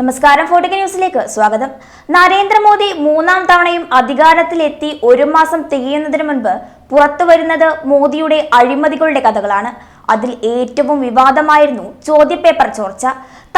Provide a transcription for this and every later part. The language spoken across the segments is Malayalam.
നമസ്കാരം. ഫോർട്ടിക ന്യൂസിലേക്ക് സ്വാഗതം. നരേന്ദ്രമോദി മൂന്നാം തവണയും അധികാരത്തിലെത്തി ഒരു മാസം തികയുന്നതിന് മുൻപ് പുറത്തു വരുന്നത് മോദിയുടെ അഴിമതികളുടെ കഥകളാണ്. അതിൽ ഏറ്റവും വിവാദമായിരുന്നു ചോദ്യപേപ്പർ ചോർച്ച.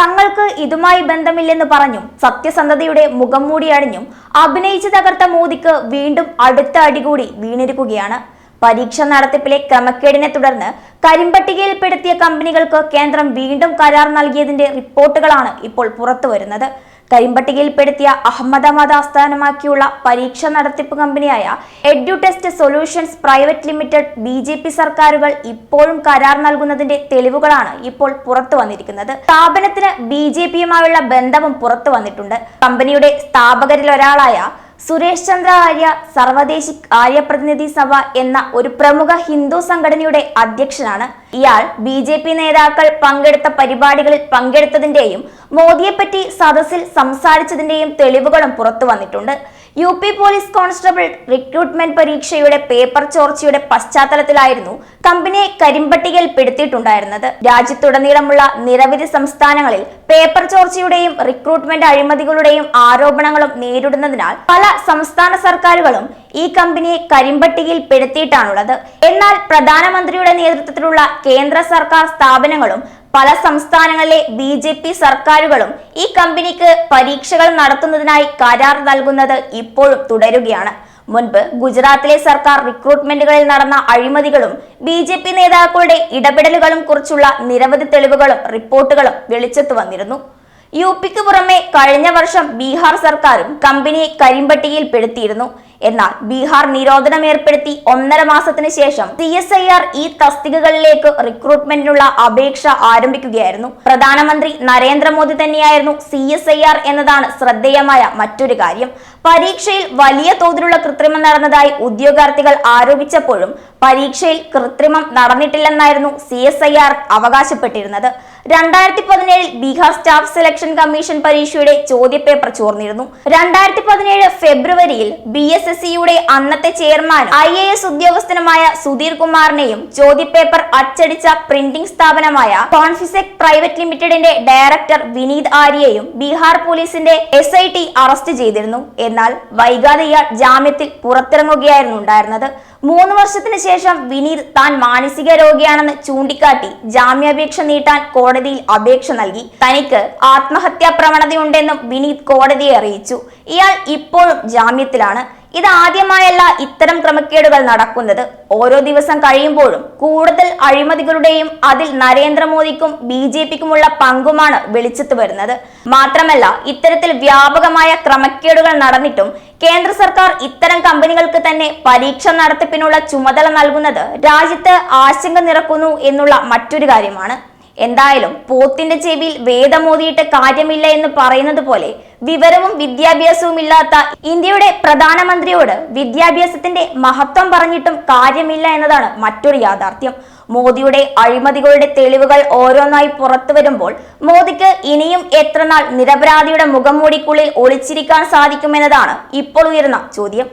തങ്ങൾക്ക് ഇതുമായി ബന്ധമില്ലെന്ന് പറഞ്ഞും സത്യസന്ധതയുടെ മുഖം മൂടി അണിഞ്ഞും അഭിനയിച്ചു തകർത്ത മോദിക്ക് വീണ്ടും അടുത്ത അടി കൂടി വീണിരിക്കുകയാണ്. പരീക്ഷ നടത്തിപ്പിലെ ക്രമക്കേടിനെ തുടർന്ന് കരിമ്പട്ടികയിൽപ്പെടുത്തിയ കമ്പനികൾക്ക് കേന്ദ്രം വീണ്ടും കരാർ നൽകിയതിന്റെ റിപ്പോർട്ടുകളാണ് ഇപ്പോൾ പുറത്തുവരുന്നത് കരിമ്പട്ടികയിൽപ്പെടുത്തിയ അഹമ്മദാബാദ് ആസ്ഥാനമാക്കിയുള്ള പരീക്ഷ നടത്തിപ്പ് കമ്പനിയായ Edutest solutions private limited B J P സർക്കാരുകൾ ഇപ്പോഴും കരാർ നൽകുന്നതിന്റെ തെളിവുകളാണ് ഇപ്പോൾ പുറത്തു വന്നിരിക്കുന്നത്. സ്ഥാപനത്തിന് ബി ജെ പിയുമായുള്ള ബന്ധവും പുറത്തു വന്നിട്ടുണ്ട്. കമ്പനിയുടെ സ്ഥാപകരിൽ ഒരാളായ സുരേഷ് ചന്ദ്ര ആര്യ സർവദേശി ആര്യ പ്രതിനിധി സഭ എന്ന ഒരു പ്രമുഖ ഹിന്ദു സംഘടനയുടെ അധ്യക്ഷനാണ്. ഇയാൾ ബി ജെ പി നേതാക്കൾ പങ്കെടുത്ത പരിപാടികളിൽ പങ്കെടുത്തതിന്റെയും മോദിയെപ്പറ്റി സദസ്സിൽ സംസാരിച്ചതിന്റെയും തെളിവുകളും പുറത്തു വന്നിട്ടുണ്ട്. U P police constable recruitment പരീക്ഷയുടെ പേപ്പർ ചോർച്ചയുടെ പശ്ചാത്തലത്തിലായിരുന്നു കമ്പനിയെ കരിമ്പട്ടികയിൽ പെടുത്തിയിട്ടുണ്ടായിരുന്നത്. രാജ്യത്തുടനീളമുള്ള നിരവധി സംസ്ഥാനങ്ങളിൽ പേപ്പർ ചോർച്ചയുടെയും റിക്രൂട്ട്മെന്റ് അഴിമതികളുടെയും ആരോപണങ്ങളും നേരിടുന്നതിനാൽ പല സംസ്ഥാന സർക്കാരുകളും ഈ കമ്പനിയെ കരിമ്പട്ടികയിൽ പെടുത്തിയിട്ടാണുള്ളത്. എന്നാൽ പ്രധാനമന്ത്രിയുടെ നേതൃത്വത്തിലുള്ള കേന്ദ്ര സർക്കാർ സ്ഥാപനങ്ങളും പല സംസ്ഥാനങ്ങളിലെ ബി ജെ പി സർക്കാരുകളും ഈ കമ്പനിക്ക് പരീക്ഷകൾ നടത്തുന്നതിനായി കരാർ നൽകുന്നത് ഇപ്പോഴും തുടരുകയാണ്. മുൻപ് ഗുജറാത്തിലെ സർക്കാർ റിക്രൂട്ട്മെന്റുകളിൽ നടന്ന അഴിമതികളും ബി ജെ പി നേതാക്കളുടെ ഇടപെടലുകളും കുറിച്ചുള്ള നിരവധി തെളിവുകളും റിപ്പോർട്ടുകളും വെളിച്ചത്ത് വന്നിരുന്നു. യു പിക്ക് പുറമെ കഴിഞ്ഞ വർഷം ബീഹാർ സർക്കാരും കമ്പനിയെ കരിമ്പട്ടികയിൽ പെടുത്തിയിരുന്നു എന്നാൽ ബീഹാർ നിരോധനം ഏർപ്പെടുത്തി ഒന്നര മാസത്തിന് ശേഷം സി എസ് ഐ ആർ ഈ തസ്തികകളിലേക്ക് റിക്രൂട്ട്മെന്റിനുള്ള അപേക്ഷ ആരംഭിക്കുകയായിരുന്നു. പ്രധാനമന്ത്രി നരേന്ദ്രമോദി തന്നെയായിരുന്നു സി എസ് ഐ ആർ എന്നതാണ് ശ്രദ്ധേയമായ മറ്റൊരു കാര്യം. പരീക്ഷയിൽ വലിയ തോതിലുള്ള കൃത്രിമം നടന്നതായി ഉദ്യോഗാർത്ഥികൾ ആരോപിച്ചപ്പോഴും പരീക്ഷയിൽ കൃത്രിമം നടന്നിട്ടില്ലെന്നായിരുന്നു സി എസ് ഐ ആർ അവകാശപ്പെട്ടിരുന്നത്. രണ്ടായിരത്തി പതിനേഴിൽ ബീഹാർ സ്റ്റാഫ് സെലക്ഷൻ കമ്മീഷൻ പരീക്ഷയുടെ ചോദ്യപേപ്പർ ചോർന്നിരുന്നു. രണ്ടായിരത്തി പതിനേഴ് ഫെബ്രുവരിയിൽ ബി എസ് എസ് സിയുടെ അന്നത്തെ ചെയർമാൻ ഐ എ എസ് ഉദ്യോഗസ്ഥനുമായ സുധീർ കുമാറിനെയും ചോദ്യപേപ്പർ അച്ചടിച്ച പ്രിന്റിംഗ് സ്ഥാപനമായ കോൺഫിസെക് പ്രൈവറ്റ് ലിമിറ്റഡിന്റെ ഡയറക്ടർ വിനീത് ആര്യയെയും ബീഹാർ പോലീസിന്റെ എസ് ഐ ടി അറസ്റ്റ് ചെയ്തിരുന്നു. എന്നാൽ വൈകാതെ ഇയാൾ ജാമ്യത്തിൽ പുറത്തിറങ്ങുകയായിരുന്നു ഉണ്ടായിരുന്നത്. മൂന്ന് വർഷത്തിന് ശേഷം വിനീത് താൻ മാനസിക രോഗിയാണെന്ന് ചൂണ്ടിക്കാട്ടി ജാമ്യാപേക്ഷ നീട്ടാൻ കോടതിയിൽ അപേക്ഷ നൽകി. തനിക്ക് ആത്മഹത്യാ പ്രവണതയുണ്ടെന്നും വിനീത് കോടതിയെ അറിയിച്ചു. ഇയാൾ ഇപ്പോഴും ജാമ്യത്തിലാണ്. ഇത് ഇതാദ്യമായല്ല ഇത്തരം ക്രമക്കേടുകൾ നടക്കുന്നത്. ഓരോ ദിവസം കഴിയുമ്പോഴും കൂടുതൽ അഴിമതികളുടെയും അതിൽ നരേന്ദ്രമോദിക്കും ബി ജെ പിക്കുമുള്ള പങ്കുമാണ് വെളിച്ചത്ത് വരുന്നത്. മാത്രമല്ല ഇത്തരത്തിൽ വ്യാപകമായ ക്രമക്കേടുകൾ നടന്നിട്ടും കേന്ദ്ര സർക്കാർ ഇത്തരം കമ്പനികൾക്ക് തന്നെ പരീക്ഷ നടത്തിപ്പിനുള്ള ചുമതല നൽകുന്നത് രാജ്യത്ത് ആശങ്ക നിറക്കുന്നു എന്നുള്ള മറ്റൊരു കാര്യമാണ്. എന്തായാലും പോത്തിന്റെ ചെവിയിൽ വേദമോതിയിട്ട് കാര്യമില്ല എന്ന് പറയുന്നത് പോലെ വിവരവും വിദ്യാഭ്യാസവും ഇല്ലാത്ത ഇന്ത്യയുടെ പ്രധാനമന്ത്രിയോട് വിദ്യാഭ്യാസത്തിന്റെ മഹത്വം പറഞ്ഞിട്ടും കാര്യമില്ല എന്നതാണ് മറ്റൊരു യാഥാർത്ഥ്യം. മോദിയുടെ അഴിമതികളുടെ തെളിവുകൾ ഓരോന്നായി പുറത്തു വരുമ്പോൾ മോദിക്ക് ഇനിയും എത്രനാൾ നിരപരാധിയുടെ മുഖംമൂടിക്കുള്ളിൽ ഒളിച്ചിരിക്കാൻ സാധിക്കുമെന്നതാണ് ഇപ്പോൾ ഉയർന്ന ചോദ്യം.